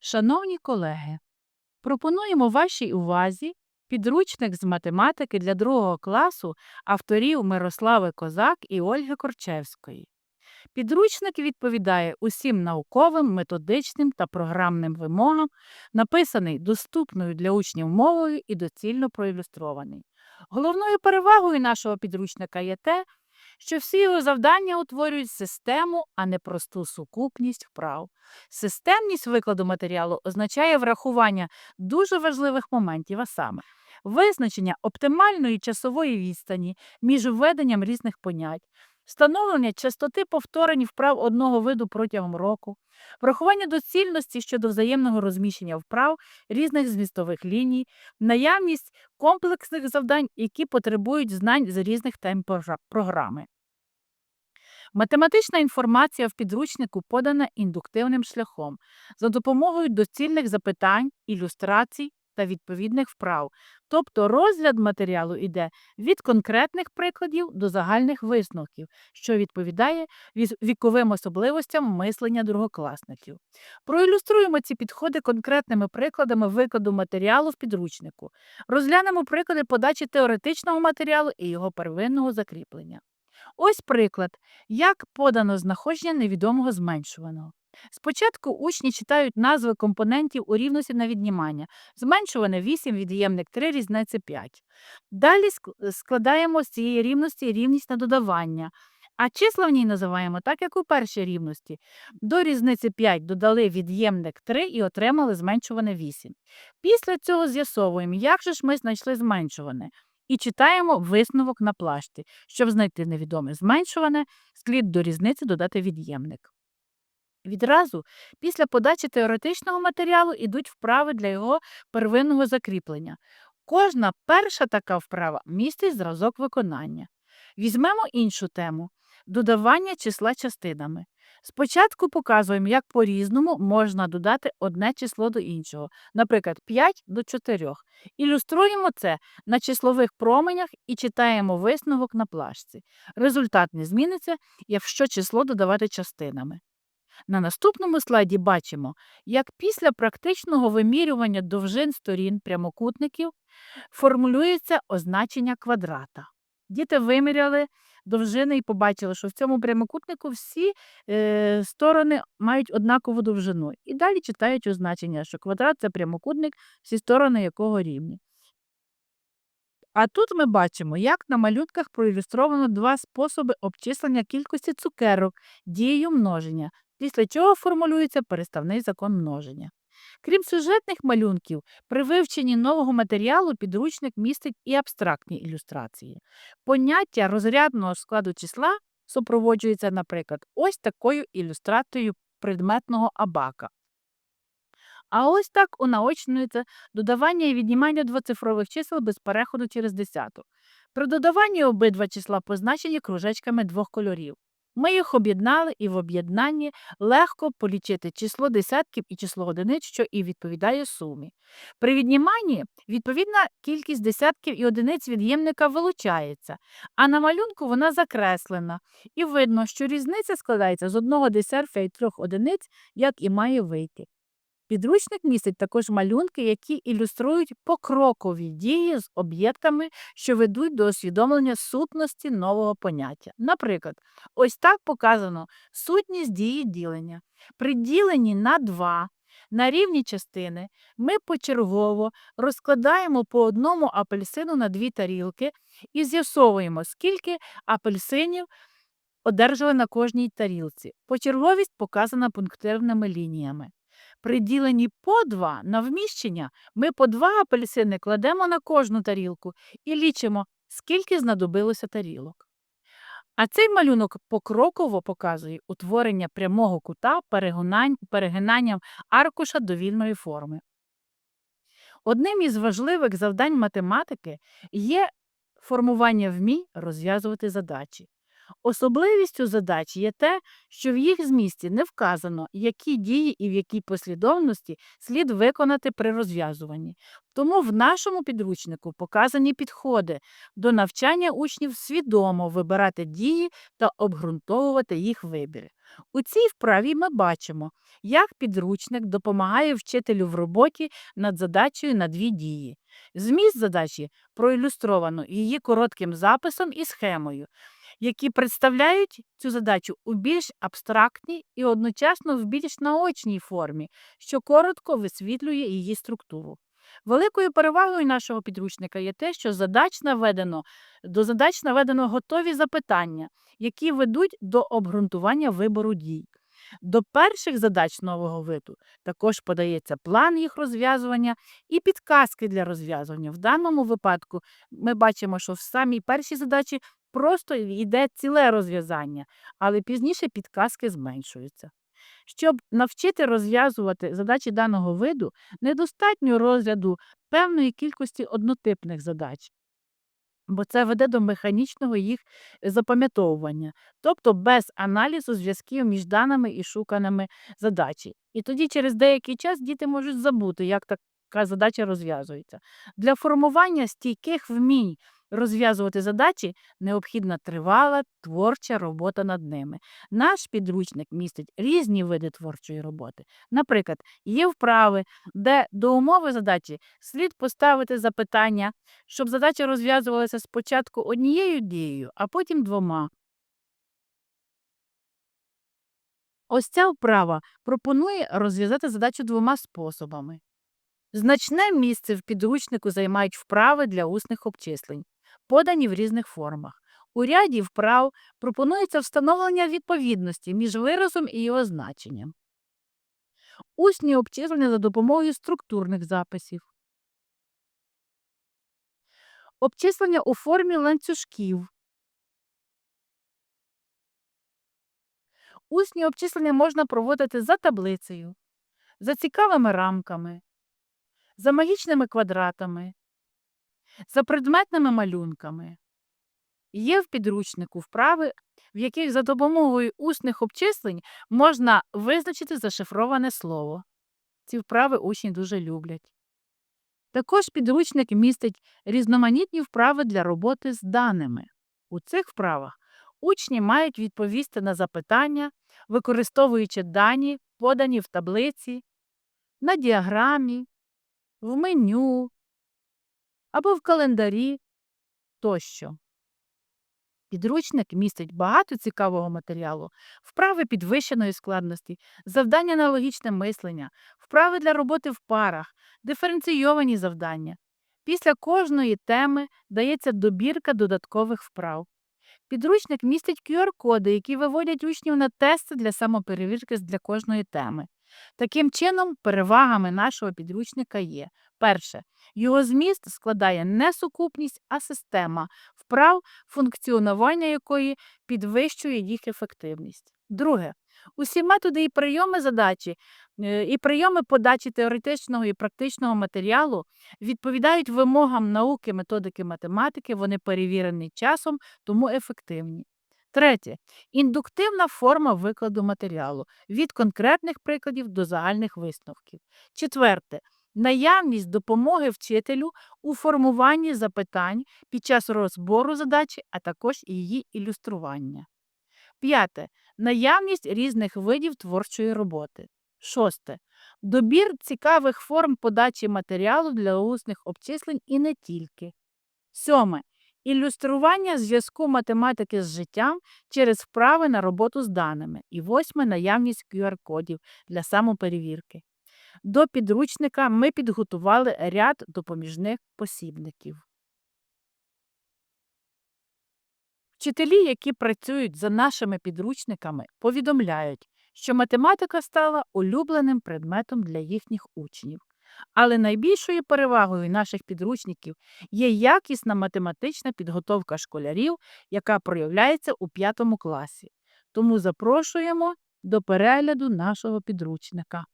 Шановні колеги, пропонуємо вашій увазі підручник з математики для другого класу авторів Мирослави Козак і Ольги Корчевської. Підручник відповідає усім науковим, методичним та програмним вимогам, написаний доступною для учнів мовою і доцільно проілюстрований. Головною перевагою нашого підручника є те, що всі його завдання утворюють систему, а не просту сукупність вправ. Системність викладу матеріалу означає врахування дуже важливих моментів, а саме визначення оптимальної часової відстані між введенням різних понять, встановлення частоти повторень вправ одного виду протягом року, врахування доцільності щодо взаємного розміщення вправ різних змістових ліній, наявність комплексних завдань, які потребують знань з різних тем програми. Математична інформація в підручнику подана індуктивним шляхом за допомогою доцільних запитань, ілюстрацій та відповідних вправ. Тобто розгляд матеріалу йде від конкретних прикладів до загальних висновків, що відповідає віковим особливостям мислення другокласників. Проілюструємо ці підходи конкретними прикладами викладу матеріалу в підручнику. Розглянемо приклади подачі теоретичного матеріалу і його первинного закріплення. Ось приклад, як подано знаходження невідомого зменшуваного. Спочатку учні читають назви компонентів у рівності на віднімання. Зменшуване 8, від'ємник 3, різниця 5. Далі складаємо з цієї рівності рівність на додавання. А числа в ній називаємо так, як у першій рівності. До різниці 5 додали від'ємник 3 і отримали зменшуване 8. Після цього з'ясовуємо, як же ж ми знайшли зменшуване. І читаємо висновок на плашці. Щоб знайти невідоме зменшуване, слід до різниці додати від'ємник. Відразу після подачі теоретичного матеріалу йдуть вправи для його первинного закріплення. Кожна перша така вправа містить зразок виконання. Візьмемо іншу тему додавання числа частинами. Спочатку показуємо, як по-різному можна додати одне число до іншого, наприклад, 5 до 4. Ілюструємо це на числових променях і читаємо висновок на плашці. Результат не зміниться, якщо число додавати частинами. На наступному слайді бачимо, як після практичного вимірювання довжин сторін прямокутників формулюється означення квадрата. Діти виміряли довжини і побачили, що в цьому прямокутнику всі е, сторони мають однакову довжину. І далі читають означення, що квадрат це прямокутник, всі сторони якого рівні. А тут ми бачимо, як на малюнках проілюстровано два способи обчислення кількості цукерок дією множення, після чого формулюється переставний закон множення. Крім сюжетних малюнків, при вивченні нового матеріалу підручник містить і абстрактні ілюстрації. Поняття розрядного складу числа супроводжується, наприклад, ось такою ілюстрацією предметного абака. А ось так унаочнюється додавання і віднімання двоцифрових чисел без переходу через десяту. При додаванні обидва числа позначені кружечками двох кольорів. Ми їх об'єднали і в об'єднанні легко полічити число десятків і число одиниць, що і відповідає сумі. При відніманні відповідна кількість десятків і одиниць від'ємника вилучається, а на малюнку вона закреслена. І видно, що різниця складається з одного десятка і трьох одиниць, як і має вийти. Підручник містить також малюнки, які ілюструють покрокові дії з об'єктами, що ведуть до усвідомлення сутності нового поняття. Наприклад, ось так показано сутність дії ділення. При діленні на 2 на рівні частини ми почергово розкладаємо по одному апельсину на дві тарілки і з'ясовуємо, скільки апельсинів одержали на кожній тарілці. Почерговість показана пунктирними лініями. При діленні по 2 на вміщення ми по два апельсини кладемо на кожну тарілку і лічимо, скільки знадобилося тарілок. А цей малюнок покроково показує утворення прямого кута перегинанням аркуша довільної форми. Одним із важливих завдань математики є формування вмінь розв'язувати задачі. Особливістю задач є те, що в їх змісті не вказано, які дії і в якій послідовності слід виконати при розв'язуванні. Тому в нашому підручнику показані підходи до навчання учнів свідомо вибирати дії та обґрунтовувати їх вибір. У цій вправі ми бачимо, як підручник допомагає вчителю в роботі над задачею на дві дії. Зміст задачі проілюстровано її коротким записом і схемою, які представляють цю задачу у більш абстрактній і одночасно в більш наочній формі, що коротко висвітлює її структуру. Великою перевагою нашого підручника є те, що задач наведено, до задач наведено готові запитання, які ведуть до обґрунтування вибору дій. До перших задач нового виду також подається план їх розв'язування і підказки для розв'язування. В даному випадку ми бачимо, що в самій першій задачі просто йде ціле розв'язання, але пізніше підказки зменшуються. Щоб навчити розв'язувати задачі даного виду, недостатньо розгляду певної кількості однотипних задач, бо це веде до механічного їх запам'ятовування, тобто без аналізу зв'язків між даними і шуканими задачі. І тоді через деякий час діти можуть забути, як така задача розв'язується. Для формування стійких вмінь розв'язувати задачі необхідна тривала творча робота над ними. Наш підручник містить різні види творчої роботи. Наприклад, є вправи, де до умови задачі слід поставити запитання, щоб задача розв'язувалася спочатку однією дією, а потім двома. Ось ця вправа пропонує розв'язати задачу двома способами. Значне місце в підручнику займають вправи для усних обчислень, подані в різних формах. У ряді вправ пропонується встановлення відповідності між виразом і його значенням. Усні обчислення за допомогою структурних записів. Обчислення у формі ланцюжків. Усні обчислення можна проводити за таблицею, за цікавими рамками, за магічними квадратами, за предметними малюнками. Є в підручнику вправи, в яких за допомогою усних обчислень можна визначити зашифроване слово. Ці вправи учні дуже люблять. Також підручник містить різноманітні вправи для роботи з даними. У цих вправах учні мають відповісти на запитання, використовуючи дані, подані в таблиці, на діаграмі, в меню або в календарі тощо. Підручник містить багато цікавого матеріалу, вправи підвищеної складності, завдання на логічне мислення, вправи для роботи в парах, диференційовані завдання. Після кожної теми дається добірка додаткових вправ. Підручник містить QR-коди, які виводять учнів на тести для самоперевірки для кожної теми. Таким чином, перевагами нашого підручника є перше, його зміст складає не сукупність, а система вправ, функціонування якої підвищує їх ефективність. Друге, усі методи і прийоми задачі, е, і прийоми подачі теоретичного і практичного матеріалу відповідають вимогам науки, методики математики, вони перевірені часом, тому ефективні. Третє індуктивна форма викладу матеріалу від конкретних прикладів до загальних висновків. Четверте наявність допомоги вчителю у формуванні запитань під час розбору задачі, а також її ілюстрування. П'яте наявність різних видів творчої роботи. Шосте. Добір цікавих форм подачі матеріалу для усних обчислень і не тільки. Сьоме. Ілюстрування зв'язку математики з життям через вправи на роботу з даними. І восьме наявність QR-кодів для самоперевірки. До підручника ми підготували ряд допоміжних посібників. Вчителі, які працюють за нашими підручниками, повідомляють, що математика стала улюбленим предметом для їхніх учнів. Але найбільшою перевагою наших підручників є якісна математична підготовка школярів, яка проявляється у п'ятому класі. Тому запрошуємо до перегляду нашого підручника.